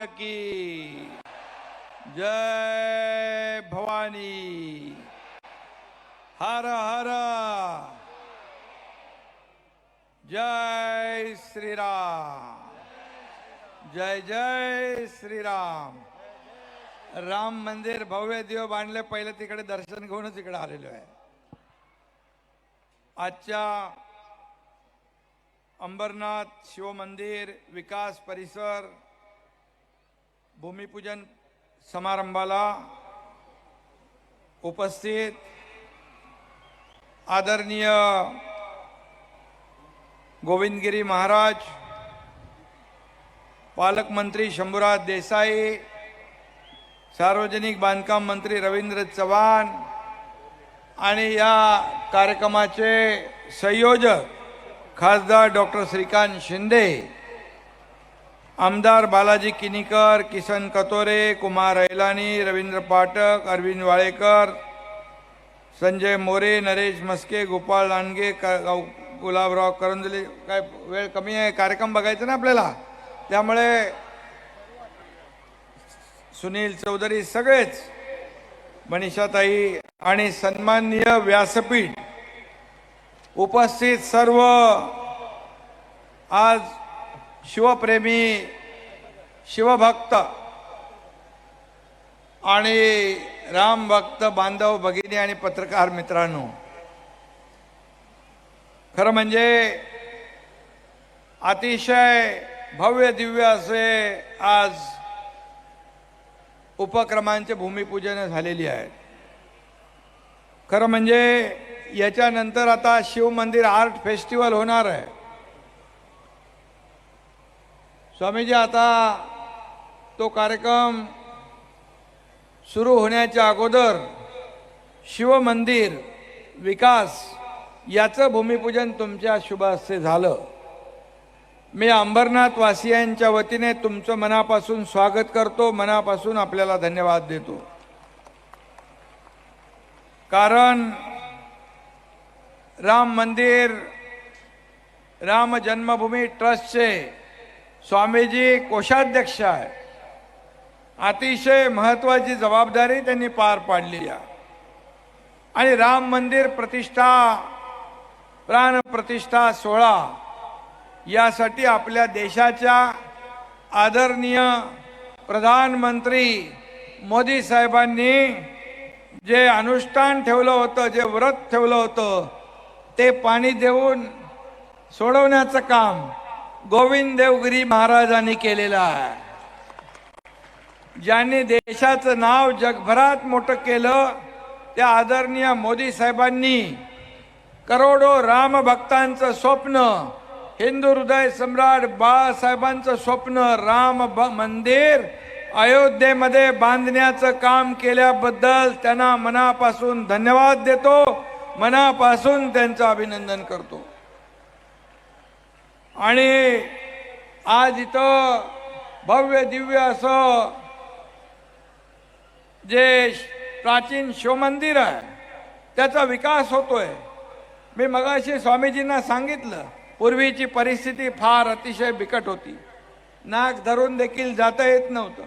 की जय भवानी। हर हर। जय श्रीराम। जय जय श्रीराम। राम मंदिर भव्य देव बांधले पहिले तिकडे दर्शन घेऊनच इकडे आलेलो आहे. आजच्या अंबरनाथ शिवमंदिर विकास परिसर भूमिपूजन समारंभाला उपस्थित आदरणीय गोविंदगिरी महाराज पालकमंत्री शंभूराज देसाई सार्वजनिक बांधकाम मंत्री रवींद्र चव्हाण आणि या कार्यक्रमाचे संयोजक खासदार डॉक्टर श्रीकांत शिंदे आमदार बालाजी किनीकर किसन कतोरे कुमार ऐलानी रवींद्र पाठक अरविंद वाळेकर संजय मोरे नरेश मस्के गोपाळ लांडगे क- गुलाबराव करंजले. काय वेळ कमी आहे? कार्यक्रम बघायचा ना आपल्याला? त्यामुळे सुनील चौधरी सगळेच मनीषाताई आणि सन्माननीय व्यासपीठ उपस्थित सर्व आज शिवप्रेमी शिवभक्त. आणि रामभक्त बांधव भगिनी आणि पत्रकार मित्रांनो. खरं म्हणजे अतिशय भव्य दिव्य असे आज उपक्रमांचे भूमिपूजन झालेली आहेत. खरं म्हणजे याच्यानंतर आता शिव मंदिर आर्ट फेस्टिवल होणार आहे. स्वामीजी आता तो कार्यक्रम सुरू होण्याच्या अगोदर शिवमंदिर विकास याचं भूमिपूजन तुमच्या शुभास्ते झालं. मी अंबरनाथ वासियांच्या वतीने तुमचं मनापासून स्वागत करतो मनापासून आपल्याला धन्यवाद देतो. कारण राम मंदिर राम जन्मभूमी ट्रस्टचे स्वामीजी कोषाध्यक्ष आहे अतिशय महत्वाची जबाबदारी त्यांनी पार पाडली आहे. आणि राम मंदिर प्रतिष्ठा प्राण प्रतिष्ठा सोहळा यासाठी आपल्या देशाच्या आदरणीय प्रधानमंत्री मोदी साहेबांनी जे अनुष्ठान ठेवलं होतं जे व्रत ठेवलं होतं ते पाणी देऊन सोडवण्याचं काम गोविंद देवगिरी महाराजांनी केलेलं आहे. ज्यांनी देशाचं नाव जगभरात मोठं केलं त्या आदरणीय मोदी साहेबांनी करोडो रामभक्तांचं स्वप्न हिंदू हृदय सम्राट बाळासाहेबांचं स्वप्न राम ब- मंदिर अयोध्येमध्ये बांधण्याचं काम केल्याबद्दल त्यांना मनापासून धन्यवाद देतो मनापासून त्यांचं अभिनंदन करतो. आणि आज इथं भव्य दिव्य असं जे प्राचीन शिवमंदिर आहे त्याचा विकास होतोय. मी मगाशी स्वामीजींना सांगितलं पूर्वीची परिस्थिती फार अतिशय बिकट होती. नाक धरून देखील जाता येत नव्हतं.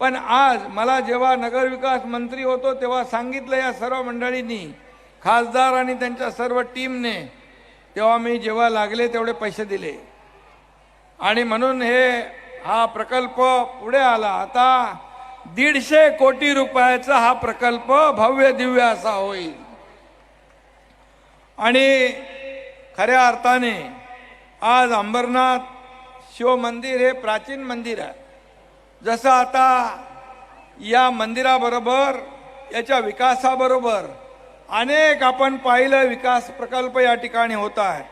पण आज मला जेव्हा नगरविकास मंत्री होतो तेव्हा सांगितलं या सर्व मंडळींनी खासदार आणि त्यांच्या सर्व टीमने तेव्हा मी जेव्हा लागले तेवढे पैसे दिले. आणि म्हणून हे हा प्रकल्प पुढे आला. आता दीडशे कोटी रुपयाचा हा प्रकल्प भव्य दिव्य असा होईल. आणि खऱ्या अर्थाने आज अंबरनाथ शिव मंदिर हे प्राचीन मंदिर आहे. जसं आता या मंदिराबरोबर याच्या विकासाबरोबर अनेक आपण पाहिलं विकास प्रकल्प या ठिकाणी होत आहे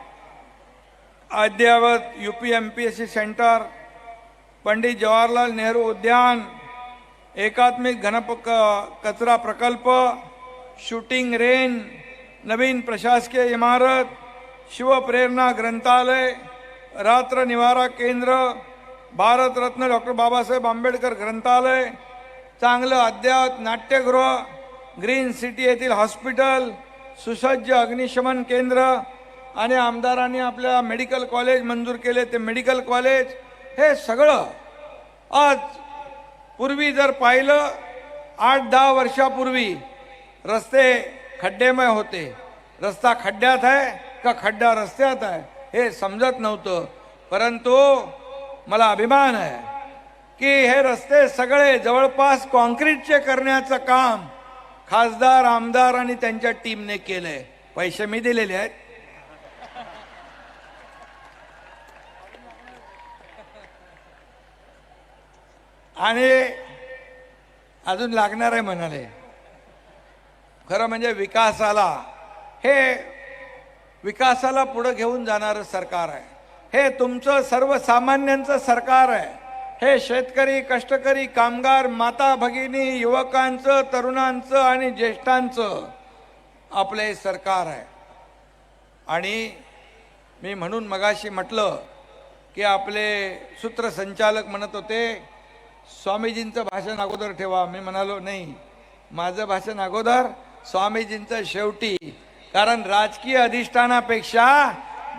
अद्ययावत U P M P S C centre Pandit Jawaharlal Nehru उद्यान एकात्मिक घनप क- कचरा प्रकल्प शूटिंग रेंज नवीन प्रशासकीय इमारत शिवप्रेरणा ग्रंथालय रात्र निवारा केंद्र भारतरत्न डॉक्टर बाबासाहेब आंबेडकर ग्रंथालय चांगलं अद्यात नाट्यगृह ग्रीन सिटी येथील हॉस्पिटल सुसज्ज अग्निशमन केंद्र आणि आमदारांनी आपल्या मेडिकल कॉलेज मंजूर केले. ते मेडिकल कॉलेज हे सगळं आज पूर्वी जर पाहिलं आठ दहा वर्षापूर्वी रस्ते खड्डेमय होते. रस्ता खड्ड्यात आहे का खड्डा रस्त्यात आहे हे समजत नव्हतं. परंतु मला अभिमान आहे की हे रस्ते सगळे जवळपास कॉन्क्रीटचे करण्याचं काम खासदार आमदार आणि त्यांच्या टीमने केलंय. पैसे मी दिलेले आहेत. आणि अजून लागणार आहे म्हणाले. खरं म्हणजे विकासाला हे विकासाला पुढं घेऊन जाणारं सरकार आहे. हे तुमचं सर्वसामान्यांचं सरकार आहे. हे शेतकरी कष्टकरी कामगार माता भगिनी युवकांचं तरुणांचं आणि ज्येष्ठांचं आपलं हे सरकार आहे. आणि मी म्हणून मगाशी म्हटलं की आपले सूत्रसंचालक म्हणत होते स्वामीजींचं भाषण अगोदर ठेवा. मी म्हणालो नाही. माझं भाषण अगोदर स्वामीजींचं शेवटी. कारण राजकीय अधिष्ठानापेक्षा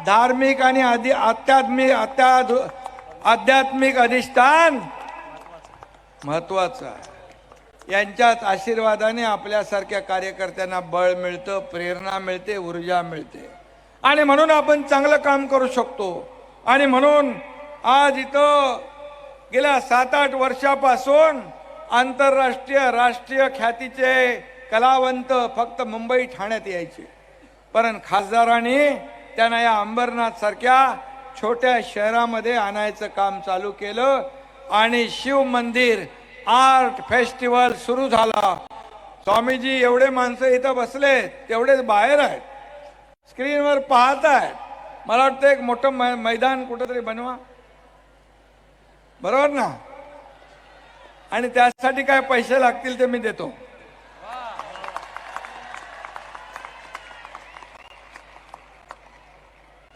धार्मिक आणि आधी आध्यात्मिक अत्याधु आध्यात्मिक अधिष्ठान महत्वाचं आहे. यांच्याच आशीर्वादाने आपल्यासारख्या कार्यकर्त्यांना बळ मिळतं प्रेरणा मिळते ऊर्जा मिळते. आणि म्हणून आपण चांगलं काम करू शकतो. आणि म्हणून आज इथं गेल्या सात आठ वर्षापासून आंतरराष्ट्रीय राष्ट्रीय ख्यातीचे कलावंत फक्त मुंबई ठाण्यात यायचे. पण खासदारांनी त्यांना या अंबरनाथ सारख्या छोट्या शहरामध्ये आणायचं काम चालू केलं आणि शिव मंदिर आर्ट फेस्टिवल सुरू झाला. स्वामीजी एवढे माणसं इथं बसले तेवढेच बाहेर आहेत. स्क्रीनवर पाहत आहेत मला वाटतं एक मोठं मै- मैदान कुठंतरी बनवा. बरोबर ना? आणि त्यासाठी काय पैसे लागतील ते मी देतो.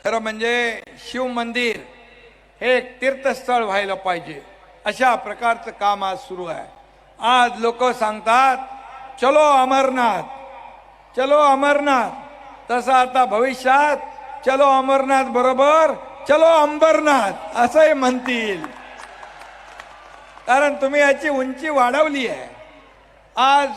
खरं म्हणजे शिव मंदिर हे एक तीर्थस्थळ व्हायला पाहिजे. अशा प्रकारचं काम आज सुरू आहे. आज लोक सांगतात चलो अमरनाथ चलो अमरनाथ. तसं आता भविष्यात चलो अमरनाथ बरोबर चलो अंबरनाथ असंही म्हणतील. कारण तुम्ही याची उंची वाढवली आहे. आज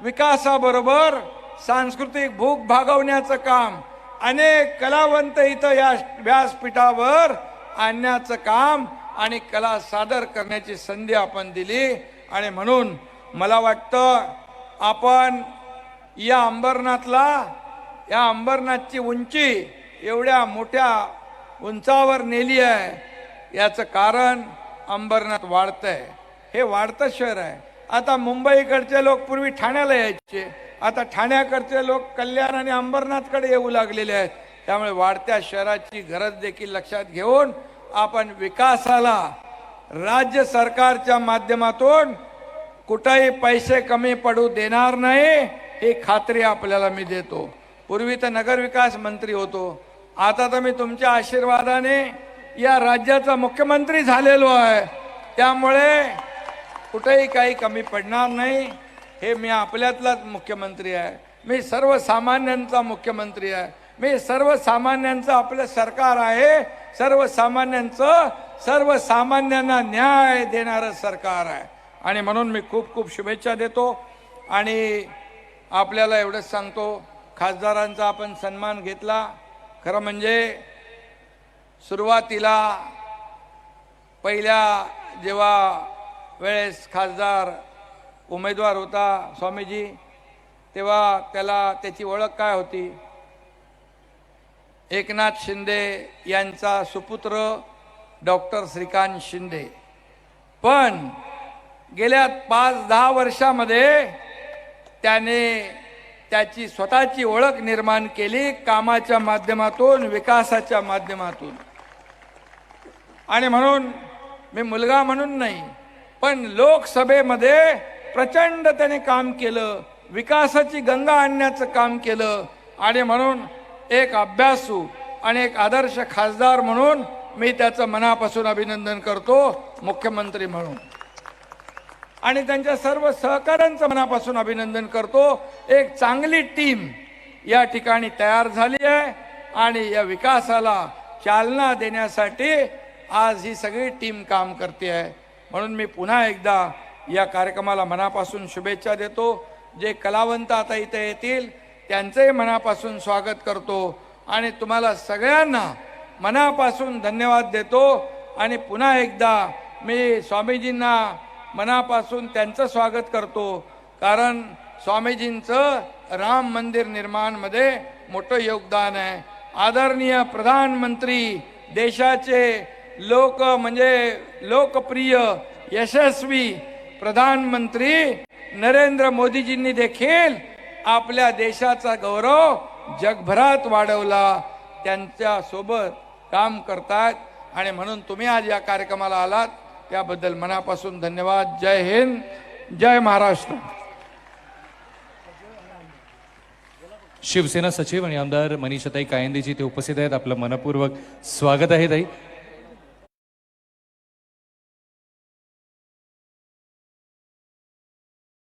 विकासाबरोबर सांस्कृतिक भूक भागवण्याचं काम अनेक कलावंत इथं या व्यासपीठावर आणण्याचं काम आणि कला सादर करण्याची संधी आपण दिली. आणि म्हणून मला वाटतं आपण या अंबरनाथला या अंबरनाथची उंची एवढ्या मोठ्या उंचावर नेली आहे. याचं कारण अंबरनाथ वाढतंय. हे वाढतं शहर आहे. आता मुंबईकडचे लोक पूर्वी ठाण्याला यायचे. आता ठाण्याकडचे लोक कल्याण आणि अंबरनाथकडे येऊ लागलेले आहेत. त्यामुळे वाढत्या शहराची गरज देखील लक्षात घेऊन आपण विकासाला राज्य सरकारच्या माध्यमातून कुठेही पैसे कमी पडू देणार नाही ही खात्री आपल्याला मी देतो. पूर्वी तर नगरविकास मंत्री होतो. आता तर मी तुमच्या आशीर्वादाने या राज्याचा मुख्यमंत्री झालेलो आहे. त्यामुळे कुठेही काही कमी पडणार नाही. हे मी आपल्यातलाच मुख्यमंत्री आहे. मी सर्वसामान्यांचा मुख्यमंत्री आहे. मी सर्वसामान्यांचं आपलं सरकार आहे. सर्वसामान्यांचं सर्वसामान्यांना न्याय देणारं सरकार आहे. आणि म्हणून मी खूप खूप शुभेच्छा देतो. आणि आपल्याला एवढंच सांगतो. खासदारांचा आपण सन्मान घेतला. खरं म्हणजे सुरुवातीला पहिल्या जेव्हा वेळेस खासदार उमेदवार होता स्वामीजी तेव्हा त्याला त्याची ओळख काय होती? एकनाथ शिंदे यांचा सुपुत्र डॉक्टर श्रीकांत शिंदे. पण गेल्या पाच दहा वर्षामध्ये त्याने त्याची स्वतःची ओळख निर्माण केली कामाच्या माध्यमातून विकासाच्या माध्यमातून. आणि म्हणून मी मुलगा म्हणून नाही पण लोकसभेमध्ये प्रचंड त्याने काम केलं विकासाची गंगा आणण्याचं काम केलं आणि म्हणून एक अभ्यासू आणि एक आदर्श खासदार म्हणून मी त्याचं मनापासून अभिनंदन करतो मुख्यमंत्री म्हणून. आणि त्यांच्या सर्व सहकाऱ्यांचं मनापासून अभिनंदन करतो. एक चांगली टीम या ठिकाणी तयार झाली आहे आणि या विकासाला चालना देण्यासाठी आज ही सगळी टीम काम करते आहे. म्हणून मी पुन्हा एकदा या कार्यक्रमाला मनापासून शुभेच्छा देतो. जे कलावंत आता इथे येतील त्यांचंही मनापासून स्वागत करतो. आणि तुम्हाला सगळ्यांना मनापासून धन्यवाद देतो. आणि पुन्हा एकदा मी स्वामीजींना मनापासून त्यांचं स्वागत करतो. कारण स्वामीजींचं राम मंदिर निर्माणमध्ये मोठं योगदान आहे. आदरणीय प्रधानमंत्री देशाचे लोक म्हणजे लोकप्रिय यशस्वी प्रधानमंत्री नरेंद्र मोदीजींनी देखील आपल्या देशाचा गौरव जगभरात वाढवला. त्यांच्यासोबत काम करतात आणि म्हणून तुम्ही आज या कार्यक्रमाला आलात. त्याबद्दल मनापासून धन्यवाद. जय हिंद. जय महाराष्ट्र. शिवसेना सचिव आणि आमदार मनीषाताई कायंदेजी ते उपस्थित आहेत. आपलं मनपूर्वक स्वागत आहे ताई.